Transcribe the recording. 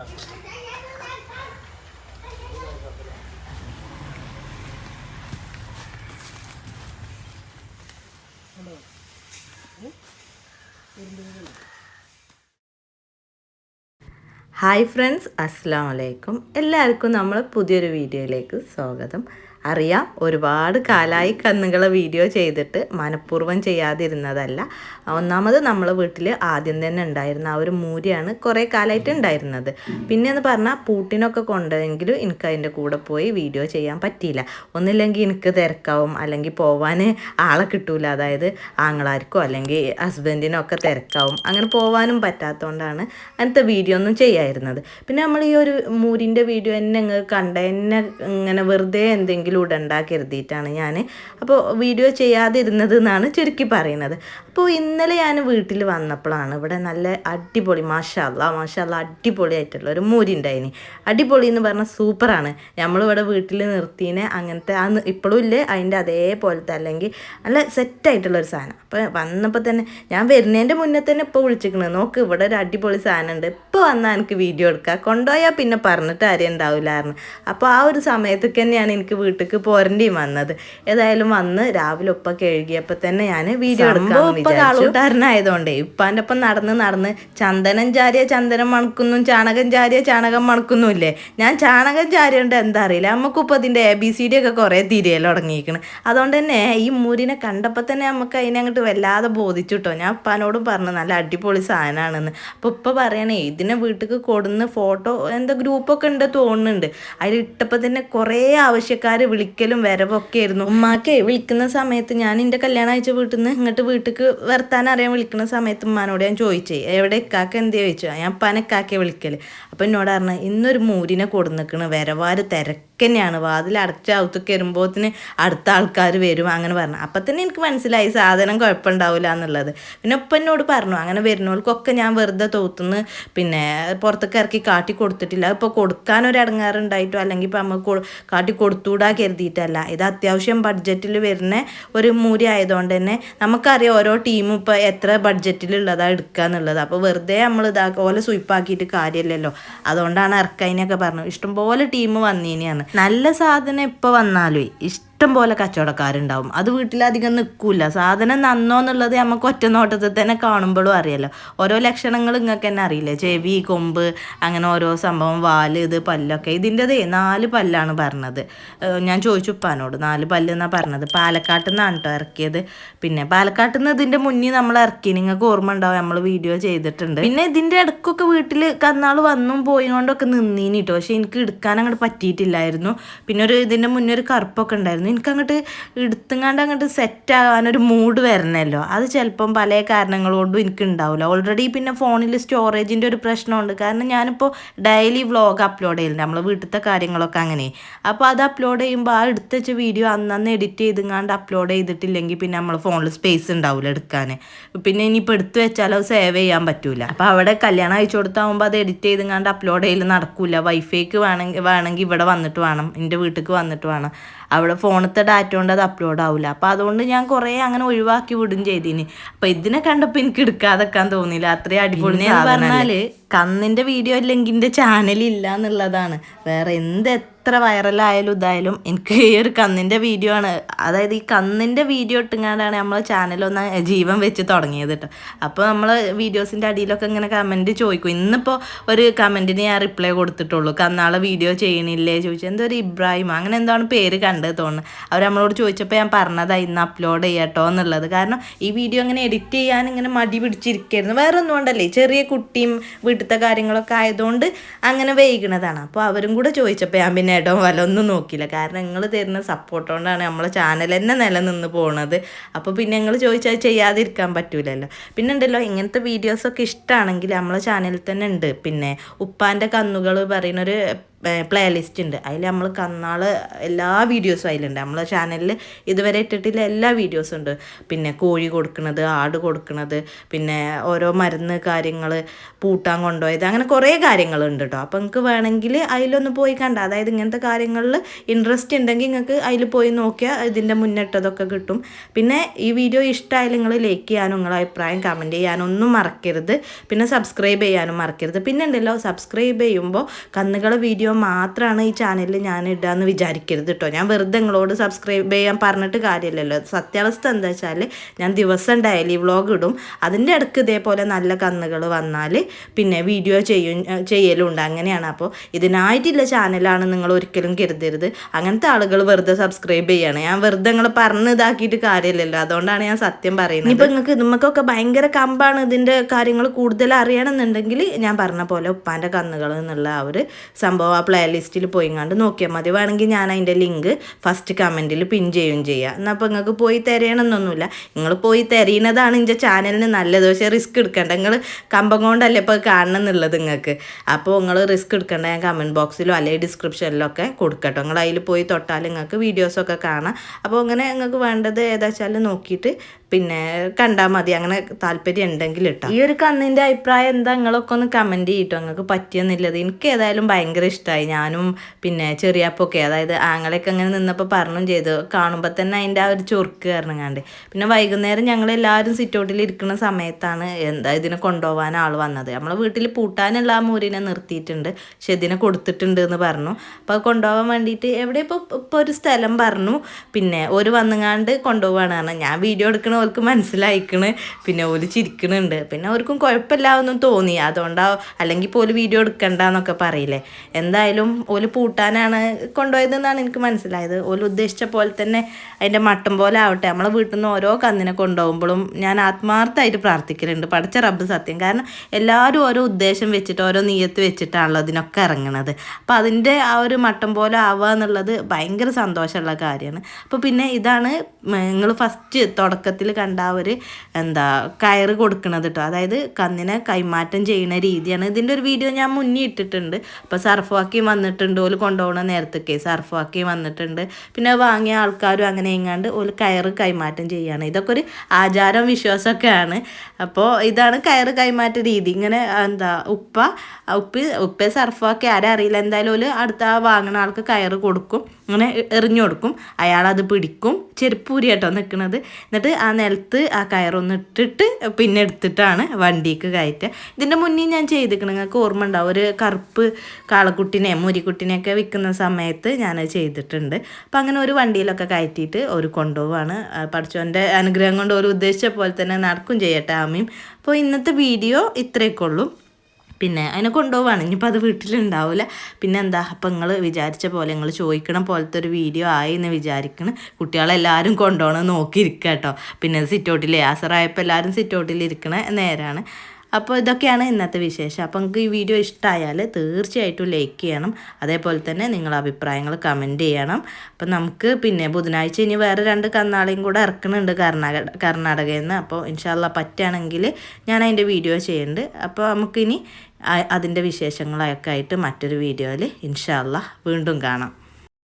Hi friends അസ്സാം വലൈക്കും എല്ലാവർക്കും നമ്മൾ പുതിയൊരു വീഡിയോയിലേക്ക് സ്വാഗതം. അറിയാം. ഒരുപാട് കാലായി കന്നുകളെ വീഡിയോ ചെയ്തിട്ട് മനഃപൂർവം ചെയ്യാതിരുന്നതല്ല. ഒന്നാമത് നമ്മൾ വീട്ടിൽ ആദ്യം തന്നെ ഉണ്ടായിരുന്ന ആ ഒരു മൂരിയാണ് കുറേ കാലമായിട്ട് ഉണ്ടായിരുന്നത്. പിന്നെ എന്ന് പറഞ്ഞാൽ പൂട്ടിനൊക്കെ കൊണ്ടെങ്കിലും എനിക്ക് അതിന്റെ കൂടെ പോയി വീഡിയോ ചെയ്യാൻ പറ്റിയില്ല. ഒന്നില്ലെങ്കിൽ എനിക്ക് തിരക്കാവും. അല്ലെങ്കിൽ പോവാൻ ആളെ കിട്ടൂല. അതായത് ആങ്ങളാർക്കോ അല്ലെങ്കിൽ ഹസ്ബൻഡിനോ ഒക്കെ തിരക്കാവും. അങ്ങനെ പോവാനും പറ്റാത്തതുകൊണ്ടാണ് അങ്ങനത്തെ വീഡിയോ ഒന്നും ചെയ്യായിരുന്നത്. പിന്നെ നമ്മൾ ഈ ഒരു മൂരിന്റെ വീഡിയോ എന്നെ കണ്ട എന്നെ ഇങ്ങനെ വെറുതെ എന്തെങ്കിലും ഇടണ്ട ഉണ്ടാക്കരുതിയിട്ടാണ് ഞാൻ. അപ്പോൾ വീഡിയോ ചെയ്യാതിരുന്നത് എന്നാണ് ചുരുക്കി പറയുന്നത്. അപ്പോൾ ഇന്നലെ ഞാൻ വീട്ടിൽ വന്നപ്പോഴാണ് ഇവിടെ നല്ല അടിപൊളി മാഷാല്ല മാഷാല്ല അടിപൊളിയായിട്ടുള്ള ഒരു മൂരി ഉണ്ടായിനി. അടിപൊളി എന്ന് പറഞ്ഞാൽ സൂപ്പറാണ്. നമ്മളിവിടെ വീട്ടിൽ നിർത്തിനെ അങ്ങനത്തെ ആ ഇപ്പോഴും ഇല്ലേ? അതിന്റെ അതേപോലത്തെ അല്ലെങ്കിൽ നല്ല സെറ്റായിട്ടുള്ള ഒരു സാധനം. അപ്പോൾ വന്നപ്പോൾ തന്നെ ഞാൻ വരുന്നതിന്റെ മുന്നേ തന്നെ ഇപ്പോൾ വിളിച്ചിരിക്കണത് നോക്ക് ഇവിടെ ഒരു അടിപൊളി സാധനം ഉണ്ട്. ഇപ്പോൾ വന്നാൽ എനിക്ക് വീഡിയോ എടുക്കുക കൊണ്ടുപോയാൽ പിന്നെ പറഞ്ഞിട്ട് ആരെയും ഉണ്ടാവില്ലായിരുന്നു. അപ്പോൾ ആ ഒരു സമയത്തൊക്കെ തന്നെയാണ് എനിക്ക് വീട്ടിലേക്ക് പോരണ്ടിയും വന്നത്. ഏതായാലും വന്ന് രാവിലെ ഉപ്പ കഴുകിയപ്പോൾ തന്നെ ഞാൻ വീഡിയോ കാളൂട്ടാരനായതുകൊണ്ടേ ഇപ്പാന്റെ ഒപ്പം നടന്ന് നടന്ന് ചന്ദനം ചാരിയ ചന്ദനം മണക്കുന്നു ചാണകം ചാരിയ ചാണകം മണക്കുന്നുമില്ലേ ഞാൻ ചാണകം ചാരിയുണ്ട് എന്താ അറിയില്ല. നമുക്കിപ്പോൾ ഇതിന്റെ എ ബി സി ഡി ഒക്കെ കുറേ തിരിയൽ തുടങ്ങിയിരിക്കണം അതുകൊണ്ട് തന്നെ ഈ മുരിനെ കണ്ടപ്പോൾ തന്നെ നമുക്ക് അതിനെ അങ്ങോട്ട് വല്ലാതെ ബോധിച്ചു കേട്ടോ ഞാൻ ഉപ്പാനോടും പറഞ്ഞു നല്ല അടിപൊളി സാധനമാണെന്ന് അപ്പോൾ ഉപ്പ പറയണേ ഇതിനെ വീട്ടിലേക്ക് കൊടുന്ന് ഫോട്ടോ എന്താ ഗ്രൂപ്പൊക്കെ ഉണ്ട് തോന്നുന്നുണ്ട് അതിലിട്ടപ്പോൾ തന്നെ കുറേ ആവശ്യക്കാർ വിളിക്കലും വരവൊക്കെ ആയിരുന്നു ഉമ്മാക്കെ വിളിക്കുന്ന സമയത്ത് ഞാൻ എന്റെ കല്യാണം അയച്ച വീട്ടിൽ നിന്ന് ഇങ്ങോട്ട് വീട്ടിലേക്ക് വർത്താൻ അറിയാൻ വിളിക്കുന്ന സമയത്ത് ഉമ്മാനോട് ഞാൻ ചോദിച്ചേ എവിടെ ഇക്കാക്ക എന്ത് ചോദിച്ചു ഞാൻ പനക്കാക്കെ വിളിക്കൽ. അപ്പം എന്നോട് പറഞ്ഞു ഇന്നൊരു മൂരിനെ കൊടുന്നിക്കണ് വരവാര് തിരക്ക് തന്നെയാണ് വാതിൽ അടച്ച ഔത്തൊക്കെ വരുമ്പോത്തിന് അടുത്ത ആൾക്കാർ വരും അങ്ങനെ പറഞ്ഞു. അപ്പം തന്നെ എനിക്ക് മനസ്സിലായി സാധനം കുഴപ്പമുണ്ടാവില്ല എന്നുള്ളത്. പിന്നെ ഒപ്പം എന്നോട് പറഞ്ഞു അങ്ങനെ വരുന്നവർക്കൊക്കെ ഞാൻ വെറുതെ തോത്തുനിന്ന് പിന്നെ പുറത്തേക്ക് ഇറക്കി കാട്ടി കൊടുത്തിട്ടില്ല. ഇപ്പോൾ കൊടുക്കാനൊരു ഇടങ്ങാറുണ്ടായിട്ടോ? അല്ലെങ്കിൽ ഇപ്പം നമുക്ക് കാട്ടി കൊടുത്തൂടാ കരുതിയിട്ടല്ല. ഇത് അത്യാവശ്യം ബഡ്ജറ്റിൽ വരുന്ന ഒരു മൂരി ആയതുകൊണ്ട് തന്നെ നമുക്കറിയാം ഓരോ ടീമും ഇപ്പോൾ എത്ര ബഡ്ജറ്റിലുള്ളതാണ് എടുക്കുക എന്നുള്ളത്. അപ്പോൾ വെറുതെ നമ്മൾ ഇതാക്കുക ഓലെ സുയിപ്പാക്കിയിട്ട് കാര്യമില്ലല്ലോ അതുകൊണ്ടാണ് ഇറക്കതിനൊക്കെ പറഞ്ഞു. ഇഷ്ടംപോലെ ടീം വന്നീനെയാണ്. നല്ല സാധനം എപ്പോൾ വന്നാലും ഇഷ്ടം പോലെ കച്ചവടക്കാരുണ്ടാവും. അത് വീട്ടിലധികം നിൽക്കില്ല സാധനം നന്നോ എന്നുള്ളത് നമുക്ക് ഒറ്റ നോട്ടത്തിൽ തന്നെ കാണുമ്പോഴും അറിയാലോ. ഓരോ ലക്ഷണങ്ങൾ നിങ്ങൾക്ക് തന്നെ അറിയില്ലേ? ചെവി കൊമ്പ് അങ്ങനെ ഓരോ സംഭവം വാൽ ഇത് പല്ലൊക്കെ. ഇതിന്റെതേ നാല് പല്ലാണ് പറഞ്ഞത്. ഞാൻ ചോദിച്ചു ഉപ്പാനോട്. നാല് പല്ല് എന്നാണ് പറഞ്ഞത്. പാലക്കാട്ടിൽ നിന്നാണ് കേട്ടോ ഇറക്കിയത്. പിന്നെ പാലക്കാട്ടിൽ നിന്ന് ഇതിന്റെ മുന്നിൽ നമ്മൾ ഇറക്കി നിങ്ങൾക്ക് ഓർമ്മ ഉണ്ടാവും നമ്മൾ വീഡിയോ ചെയ്തിട്ടുണ്ട്. പിന്നെ ഇതിന്റെ ഇടയ്ക്കൊക്കെ വീട്ടിൽ കന്നാൾ വന്നും പോയി കൊണ്ടൊക്കെ നിന്നീനി കേട്ടോ പക്ഷെ എനിക്ക് എടുക്കാൻ അങ്ങോട്ട് പറ്റിയിട്ടില്ലായിരുന്നു. പിന്നെ ഒരു ഇതിന്റെ മുന്നേ ഒരു കറുപ്പൊക്കെ ഉണ്ടായിരുന്നു. എനിക്ക് അങ്ങോട്ട് എടുത്തുങ്ങാണ്ട് അങ്ങോട്ട് സെറ്റ് ആകാനൊരു മൂഡ് വരണമല്ലോ അത് ചിലപ്പം പല കാരണങ്ങൾ കൊണ്ടും എനിക്ക് ഉണ്ടാവില്ല ഓൾറെഡി പിന്നെ ഫോണിൽ സ്റ്റോറേജിന്റെ ഒരു പ്രശ്നമുണ്ട്. കാരണം ഞാനിപ്പോൾ ഡെയിലി വ്ളോഗ് അപ്ലോഡ് ചെയ്യുന്നുണ്ട് നമ്മളെ വീട്ടിലത്തെ കാര്യങ്ങളൊക്കെ അങ്ങനെ. അപ്പോൾ അത് അപ്ലോഡ് ചെയ്യുമ്പോൾ ആ എടുത്ത് വെച്ച വീഡിയോ അന്നന്ന് എഡിറ്റ് ചെയ്തുങ്ങാണ്ട് അപ്ലോഡ് ചെയ്തിട്ടില്ലെങ്കിൽ പിന്നെ നമ്മൾ ഫോണിൽ സ്പേസ് ഉണ്ടാവില്ല എടുക്കാൻ പിന്നെ ഇനിയിപ്പോൾ എടുത്ത് വെച്ചാൽ അത് സേവ് ചെയ്യാൻ പറ്റൂല. അപ്പോൾ അവിടെ കല്യാണം അയച്ചു കൊടുത്താകുമ്പോൾ അത് എഡിറ്റ് ചെയ്തുങ്ങാണ്ട് അപ്ലോഡ് ചെയ്യൽ നടക്കില്ല വൈഫൈക്ക് വേണമെങ്കിൽ വേണമെങ്കിൽ ഇവിടെ വന്നിട്ട് വേണം. എന്റെ വീട്ടിലേക്ക് വന്നിട്ട് വേണം. അവിടെ ഫോണത്തെ ഡാറ്റ കൊണ്ട് അത് അപ്ലോഡ് ആവില്ല അപ്പോൾ അതുകൊണ്ട് ഞാൻ കുറേ അങ്ങനെ ഒഴിവാക്കി വിടും ചെയ്തിന്. അപ്പോൾ ഇതിനെ കണ്ടപ്പോൾ എനിക്ക് എടുക്കാതെക്കാൻ തോന്നിയില്ല. അത്രയും അടിപൊളി പറഞ്ഞാൽ കന്നിന്റെ വീഡിയോ അല്ലെങ്കിൽ എന്റെ ചാനലില്ല എന്നുള്ളതാണ്. വേറെ എന്ത് എത്ര വൈറലായാലും ഇതായാലും എനിക്ക് ഈ ഒരു കന്നിന്റെ വീഡിയോ ആണ്. അതായത് ഈ കന്നിന്റെ വീഡിയോ ഇട്ടുങ്ങാണ്ടാണ് നമ്മളെ ചാനലൊന്ന് ജീവൻ വെച്ച് തുടങ്ങിയത് കേട്ടോ അപ്പോൾ നമ്മൾ വീഡിയോസിന്റെ അടിയിലൊക്കെ ഇങ്ങനെ കമന്റ് ചോദിക്കും. ഇന്നിപ്പോൾ ഒരു കമന്റിന് ഞാൻ റിപ്ലൈ കൊടുത്തിട്ടുള്ളൂ. കന്നാളെ വീഡിയോ ചെയ്യണില്ലേ? ചോദിച്ചു. എന്തോ ഒരു ഇബ്രാഹിം അങ്ങനെ എന്താണ് പേര് കണ്ടത് തോന്നുന്നു. അവർ നമ്മളോട് ചോദിച്ചപ്പോൾ ഞാൻ പറഞ്ഞതാണ് ഇന്ന് അപ്ലോഡ് ചെയ്യട്ടോ എന്നുള്ളത്. കാരണം ഈ വീഡിയോ ഇങ്ങനെ എഡിറ്റ് ചെയ്യാൻ ഇങ്ങനെ മടി പിടിച്ചിരിക്കായിരുന്നു വേറെ ഒന്നും ഉണ്ടല്ലേ ചെറിയ കുട്ടിയും വീട്ടിലത്തെ കാര്യങ്ങളൊക്കെ ആയതുകൊണ്ട് അങ്ങനെ വൈകുന്നതാണ് അപ്പോൾ അവരും കൂടെ ചോദിച്ചപ്പോൾ ഞാൻ പിന്നെ ഇടം വലൊന്നും നോക്കിയില്ല. കാരണം നിങ്ങൾ തരുന്ന സപ്പോർട്ട് കൊണ്ടാണ് നമ്മളെ ചാനൽ തന്നെ നിലനിന്ന് പോണത്. അപ്പോൾ പിന്നെ നിങ്ങൾ ചോദിച്ചാൽ ചെയ്യാതിരിക്കാൻ പറ്റൂലല്ലോ. പിന്നെ ഉണ്ടല്ലോ ഇങ്ങനത്തെ വീഡിയോസൊക്കെ ഇഷ്ടമാണെങ്കിൽ നമ്മളെ ചാനലിൽ തന്നെ ഉണ്ട്. പിന്നെ ഉപ്പാന്റെ കന്നുകൾ പറയുന്നൊരു പ്ലേ ലിസ്റ്റ് ഉണ്ട്. അതിൽ നമ്മൾ കന്നാൾ എല്ലാ വീഡിയോസും അതിലുണ്ട്. നമ്മളെ ചാനലിൽ ഇതുവരെ ഇട്ടിട്ടില്ല എല്ലാ വീഡിയോസും ഉണ്ട്. പിന്നെ കോഴി കൊടുക്കുന്നത് ആട് കൊടുക്കുന്നത് പിന്നെ ഓരോ മരുന്ന് കാര്യങ്ങൾ പൂട്ടാൻ കൊണ്ടുപോയത് അങ്ങനെ കുറേ കാര്യങ്ങളുണ്ട് കേട്ടോ അപ്പോൾ നിങ്ങൾക്ക് വേണമെങ്കിൽ അതിലൊന്ന് പോയി കണ്ട. അതായത് ഇങ്ങനത്തെ കാര്യങ്ങളിൽ ഇൻട്രസ്റ്റ് ഉണ്ടെങ്കിൽ നിങ്ങൾക്ക് അതിൽ പോയി നോക്കിയാൽ ഇതിന്റെ മുന്നിട്ടതൊക്കെ കിട്ടും. പിന്നെ ഈ വീഡിയോ ഇഷ്ടമായാലും നിങ്ങൾ ലൈക്ക് ചെയ്യാനും നിങ്ങളുടെ അഭിപ്രായം കമന്റ് ചെയ്യാനും ഒന്നും മറക്കരുത്. പിന്നെ സബ്സ്ക്രൈബ് ചെയ്യാനും മറക്കരുത്. പിന്നെ ഉണ്ടല്ലോ സബ്സ്ക്രൈബ് ചെയ്യുമ്പോൾ കന്നുകളെ വീഡിയോ മാത്രമാണ് ഈ ചാനലിൽ ഞാൻ ഇടാന്ന് വിചാരിക്കരുത് കേട്ടോ ഞാൻ വെറുതെ നിങ്ങളോട് സബ്സ്ക്രൈബ് ചെയ്യാൻ പറഞ്ഞിട്ട് കാര്യമില്ലല്ലോ സത്യാവസ്ഥ എന്താ വെച്ചാൽ ഞാൻ ദിവസം ഡെയിലി വ്ളോഗ് ഇടും. അതിന്റെ ഇടയ്ക്ക് ഇതേപോലെ നല്ല കന്നുകൾ വന്നാൽ പിന്നെ വീഡിയോ ചെയ്യും ചെയ്യലുണ്ട്. അങ്ങനെയാണ്. അപ്പോൾ ഇതിനായിട്ടില്ല ചാനലാണ് നിങ്ങൾ ഒരിക്കലും കരുതരുത്. അങ്ങനത്തെ ആളുകൾ വെറുതെ സബ്സ്ക്രൈബ് ചെയ്യണം. ഞാൻ വെറുതെ നിങ്ങൾ പറഞ്ഞ് ഇതാക്കിയിട്ട് കാര്യമില്ലല്ലോ അതുകൊണ്ടാണ് ഞാൻ സത്യം പറയുന്നത്. ഇപ്പം നിങ്ങൾക്ക് നമുക്കൊക്കെ ഭയങ്കര കമ്പാണ് ഇതിന്റെ കാര്യങ്ങൾ കൂടുതൽ അറിയണമെന്നുണ്ടെങ്കിൽ ഞാൻ പറഞ്ഞ പോലെ ഉപ്പാന്റെ കന്നുകൾ എന്നുള്ള ആ ഒരു സംഭവം ആ പ്ലേ ലിസ്റ്റിൽ പോയിങ്ങാണ്ട് നോക്കിയാൽ മതി. വേണമെങ്കിൽ ഞാൻ അതിന്റെ ലിങ്ക് ഫസ്റ്റ് കമന്റിൽ പിൻ ചെയ്യുകയും ചെയ്യാം. എന്നാൽ അപ്പോൾ നിങ്ങൾക്ക് പോയി തിരയണമെന്നൊന്നുമില്ല നിങ്ങൾ പോയി തിരയുന്നതാണ് എന്റെ ചാനലിന് നല്ലത്. പക്ഷേ റിസ്ക് എടുക്കേണ്ട. നിങ്ങൾ കമ്പം കൊണ്ടല്ലേ ഇപ്പോൾ കാണണം എന്നുള്ളത് നിങ്ങൾക്ക് അപ്പോൾ നിങ്ങൾ റിസ്ക് എടുക്കേണ്ട. ഞാൻ കമന്റ് ബോക്സിലോ അല്ലെങ്കിൽ ഡിസ്ക്രിപ്ഷനിലോ ഒക്കെ കൊടുക്കട്ടോ. നിങ്ങൾ അതിൽ പോയി തൊട്ടാൽ നിങ്ങൾക്ക് വീഡിയോസൊക്കെ കാണാം. അപ്പോൾ അങ്ങനെ നിങ്ങൾക്ക് വേണ്ടത് ഏതാ വെച്ചാൽ നോക്കിയിട്ട് പിന്നെ കണ്ടാൽ മതി അങ്ങനെ താല്പര്യം ഉണ്ടെങ്കിൽ ഈ ഒരു കന്നിന്റെ അഭിപ്രായം എന്താ? നിങ്ങളൊക്കെ ഒന്ന് കമന്റ് ചെയ്തിട്ടോ നിങ്ങൾക്ക് പറ്റിയെന്നില്ലത് എനിക്ക് ഏതായാലും ഭയങ്കര ഇഷ്ടമായി ഞാനും പിന്നെ ചെറിയപ്പൊക്കെ അതായത് ആങ്ങളൊക്കെ അങ്ങനെ നിന്നപ്പോൾ പറഞ്ഞു ചെയ്തു. കാണുമ്പോൾ തന്നെ അതിന്റെ ആ ഒരു ചൊറുക്ക് കാരണങ്ങാണ്ട് പിന്നെ വൈകുന്നേരം ഞങ്ങൾ എല്ലാവരും സിറ്റൗട്ടിൽ ഇരിക്കുന്ന സമയത്താണ് എന്താ ഇതിനെ കൊണ്ടുപോകാൻ ആൾ വന്നത്. നമ്മളെ വീട്ടിൽ പൂട്ടാനുള്ള ആ മൂരിനെ നിർത്തിയിട്ടുണ്ട്. പക്ഷെ ഇതിനെ കൊടുത്തിട്ടുണ്ട് എന്ന് പറഞ്ഞു. അപ്പോൾ കൊണ്ടുപോകാൻ വേണ്ടിയിട്ട് എവിടെ ഇപ്പോൾ ഒരു സ്ഥലം പറഞ്ഞു. പിന്നെ ഒരു വന്നുങ്ങാണ്ട് കൊണ്ടുപോകാനാണ് ഞാൻ വീഡിയോ എടുക്കണ ഓർക്ക് മനസ്സിലായിക്കണ്. പിന്നെ ഓൽ ചിരിക്കണുണ്ട്. പിന്നെ അവർക്കും കുഴപ്പമില്ലാതൊന്നും തോന്നി. അതുകൊണ്ടാ അല്ലെങ്കിൽ പോലും വീഡിയോ എടുക്കണ്ട എന്നൊക്കെ പറയില്ലേ. എന്തായാലും ഓൽ പൂട്ടാനാണ് കൊണ്ടുപോയതെന്നാണ് എനിക്ക് മനസ്സിലായത്. ഓൽ ഉദ്ദേശിച്ച പോലെ തന്നെ അതിന്റെ മട്ടം പോലെ ആവട്ടെ. നമ്മളെ വീട്ടിൽ നിന്ന് ഓരോ കന്നിനെ കൊണ്ടുപോകുമ്പോഴും ഞാൻ ആത്മാർത്ഥമായിട്ട് പ്രാർത്ഥിക്കലുണ്ട്. പഠിച്ച റബ്ബ് സത്യം. കാരണം എല്ലാവരും ഓരോ ഉദ്ദേശം വെച്ചിട്ട് ഓരോ നീയത്ത് വെച്ചിട്ടാണല്ലോ അതിനൊക്കെ ഇറങ്ങണത്. അപ്പോൾ അതിന്റെ ആ ഒരു മട്ടം പോലെ ആവുക എന്നുള്ളത് ഭയങ്കര സന്തോഷമുള്ള കാര്യമാണ്. അപ്പോൾ പിന്നെ ഇതാണ് നിങ്ങൾ ഫസ്റ്റ് തുടക്കത്തിൽ കണ്ട അവർ എന്താ കയറ് കൊടുക്കണത് കേട്ടോ അതായത് കന്നിനെ കൈമാറ്റം ചെയ്യുന്ന രീതിയാണ്. ഇതിന്റെ ഒരു വീഡിയോ ഞാൻ മുന്നേ ഇട്ടിട്ടുണ്ട്. അപ്പോൾ സർഫാക്കി വന്നിട്ടുണ്ട്. ഓൽ കൊണ്ടുപോകണ നേരത്തൊക്കെ സർഫാക്കി വന്നിട്ടുണ്ട്. പിന്നെ വാങ്ങിയ ആൾക്കാരും അങ്ങനെ എങ്ങാണ്ട് ഓൽ കയറ് കൈമാറ്റം ചെയ്യുകയാണ് ഇതൊക്കെ ഒരു ആചാരം വിശ്വാസമൊക്കെയാണ്. അപ്പോൾ ഇതാണ് കയറ് കൈമാറ്റ രീതി. ഇങ്ങനെ എന്താ ഉപ്പ ഉപ്പ് ഉപ്പ സർഫാക്കി ആരും അറിയില്ല. എന്തായാലും ഓൽ അടുത്ത ആ വാങ്ങുന്ന ആൾക്ക് കയറ് കൊടുക്കും. അങ്ങനെ എറിഞ്ഞു കൊടുക്കും. അയാളത് പിടിക്കും. ചെരുപ്പൂരി കേട്ടോ നിൽക്കുന്നത് എന്നിട്ട് ആ നിലത്ത് ആ കയറൊന്ന് ഇട്ടിട്ട് പിന്നെ എടുത്തിട്ടാണ് വണ്ടിക്ക് കയറ്റുക. ഇതിന്റെ മുന്നേ ഞാൻ ചെയ്തിരിക്കണം നിങ്ങൾക്ക് ഓർമ്മ ഉണ്ടാവും ഒരു കറുപ്പ് കാളക്കുട്ടിനെ മുരിക്കുട്ടിനെയൊക്കെ വിൽക്കുന്ന സമയത്ത് ഞാൻ ചെയ്തിട്ടുണ്ട്. അപ്പം അങ്ങനെ ഒരു വണ്ടിയിലൊക്കെ കയറ്റിയിട്ട് ഒരു കൊണ്ടുപോവാണ്. പഠിച്ചവന്റെ അനുഗ്രഹം കൊണ്ട് ഒരു ഉദ്ദേശിച്ച പോലെ തന്നെ നടക്കും ചെയ്യട്ടെ ആമയും അപ്പോൾ ഇന്നത്തെ വീഡിയോ ഇത്രയൊക്കെ ഉള്ളൂ. പിന്നെ അതിനെ കൊണ്ടുപോവാണ്. ഇനിയിപ്പോൾ അത് വീട്ടിലുണ്ടാവില്ല പിന്നെ എന്താ അപ്പം നിങ്ങൾ വിചാരിച്ച പോലെ നിങ്ങൾ ചോദിക്കണം പോലത്തെ ഒരു വീഡിയോ ആയി എന്ന് വിചാരിക്കണം. കുട്ടികളെല്ലാവരും കൊണ്ടുപോകണം നോക്കിയിരിക്കുക കേട്ടോ പിന്നെ സിറ്റൗട്ടിൽ ആസറായപ്പോൾ എല്ലാവരും സിറ്റൗട്ടിൽ ഇരിക്കണ നേരാണ്. അപ്പോൾ ഇതൊക്കെയാണ് ഇന്നത്തെ വിശേഷം. അപ്പോൾ നിങ്ങൾക്ക് ഈ വീഡിയോ ഇഷ്ടമായാൽ തീർച്ചയായിട്ടും ലൈക്ക് ചെയ്യണം. അതേപോലെ തന്നെ നിങ്ങളുടെ അഭിപ്രായങ്ങൾ കമന്റ് ചെയ്യണം. അപ്പം നമുക്ക് പിന്നെ ബുധനാഴ്ച ഇനി വേറെ രണ്ട് കന്നാളെയും കൂടെ ഇറക്കുന്നുണ്ട് കർണാടക കർണാടകയിൽ നിന്ന്. അപ്പോൾ ഇൻഷാല്ല പറ്റുകയാണെങ്കിൽ ഞാൻ അതിന്റെ വീഡിയോ ചെയ്യുന്നുണ്ട് അപ്പോൾ നമുക്കിനി അതിന്റെ വിശേഷങ്ങളൊക്കെ ആയിട്ട് മറ്റൊരു വീഡിയോയിൽ ഇൻഷാല്ല വീണ്ടും കാണാം.